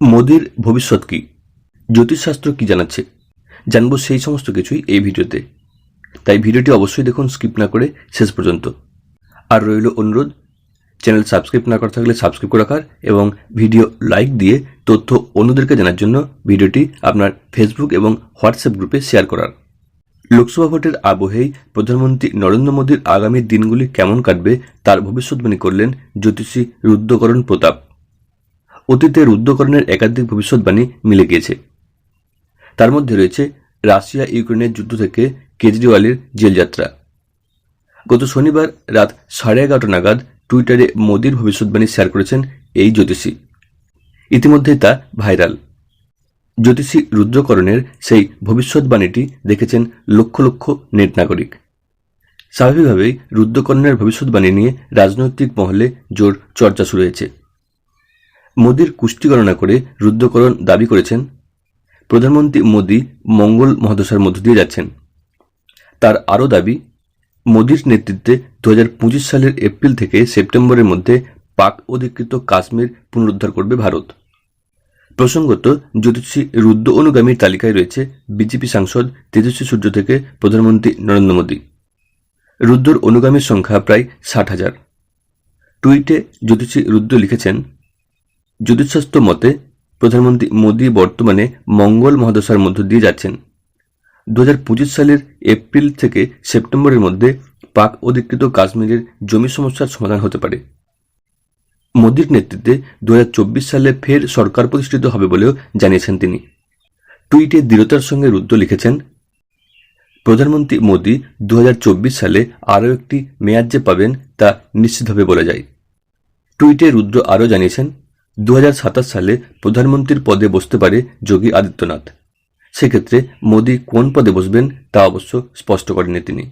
মোদির ভবিষ্যৎ কি? জ্যোতিষশাস্ত্র কি জানাচ্ছে? জানব সেই সমস্ত কিছুই এই ভিডিওতে। তাই ভিডিওটি অবশ্যই দেখুন, স্কিপ না করে শেষ পর্যন্ত। আর রইল অনুরোধ, চ্যানেল সাবস্ক্রাইব না করা থাকলে সাবস্ক্রাইব করে রাখার এবং ভিডিও লাইক দিয়ে তথ্য অন্যদেরকে জানার জন্য ভিডিওটি আপনার ফেসবুক এবং হোয়াটসঅ্যাপ গ্রুপে শেয়ার করার। লোকসভা ভোটের আবহেই প্রধানমন্ত্রী নরেন্দ্র মোদীর আগামী দিনগুলি কেমন কাটবে তার ভবিষ্যৎবাণী করলেন জ্যোতিষী রুদ্রকরণ প্রতাপ। অতীতে রুদ্রকরণের একাধিক ভবিষ্যৎবাণী মিলে গিয়েছে। তার মধ্যে রয়েছে রাশিয়া ইউক্রেনের যুদ্ধ থেকে কেজরিওয়ালের জেলযাত্রা। গত শনিবার রাত সাড়ে এগারোটা নাগাদ টুইটারে মোদীর ভবিষ্যৎবাণী শেয়ার করেছেন এই জ্যোতিষী। ইতিমধ্যেই তা ভাইরাল। জ্যোতিষী রুদ্রকরণের সেই ভবিষ্যৎবাণীটি দেখেছেন লক্ষ লক্ষ নেট নাগরিক। স্বাভাবিকভাবেই রুদ্রকরণের ভবিষ্যৎবাণী নিয়ে রাজনৈতিক মহলে জোর চর্চা শুরু হয়েছে। মোদীর কুষ্টি গণনা করে রুদ্রকরণ দাবি করেছেন। প্রধানমন্ত্রী মোদী মঙ্গল মহাদশার মধ্য দিয়ে যাচ্ছেন। তার আরও দাবি, মোদীর নেতৃত্বে দু হাজার পঁচিশ সালের এপ্রিল থেকে সেপ্টেম্বরের মধ্যে পাক অধিকৃত কাশ্মীর পুনরুদ্ধার করবে ভারত। প্রসঙ্গত, জ্যোতিষী রুদ্র অনুগামীর তালিকায় রয়েছে বিজেপি সাংসদ তেজস্বী সূর্য থেকে প্রধানমন্ত্রী নরেন্দ্র মোদী। রুদ্রর অনুগামীর সংখ্যা প্রায় ষাট হাজার। টুইটে জ্যোতিষী রুদ্র লিখেছেন জ্যোতিষশাস্ত্র মতে, প্রধানমন্ত্রী মোদী বর্তমানে মঙ্গল মহাদশার মধ্য দিয়ে যাচ্ছেন। দু হাজার পঁচিশ সালের এপ্রিল থেকে সেপ্টেম্বরের মধ্যে পাক অধিকৃত কাশ্মীরের জমি সমস্যার সমাধান হতে পারে। মোদীর নেতৃত্বে দু হাজার চব্বিশ সালে ফের সরকার প্রতিষ্ঠিত হবে বলেও জানিয়েছেন তিনি। টুইটে দৃঢ়তার সঙ্গে রুদ্র লিখেছেন, প্রধানমন্ত্রী মোদী দু হাজার চব্বিশ সালে আরও একটি মেয়াদ যে পাবেন তা নিশ্চিতভাবে বলা যায়। টুইটে রুদ্র আরও জানিয়েছেন দু হাজার সাতাশ সালে প্রধানমন্ত্রীর পদে বসতে পারে যোগী আদিত্যনাথ। সেক্ষেত্রে মোদী কোন পদে বসবেন তা অবশ্য স্পষ্ট করেননি তিনি।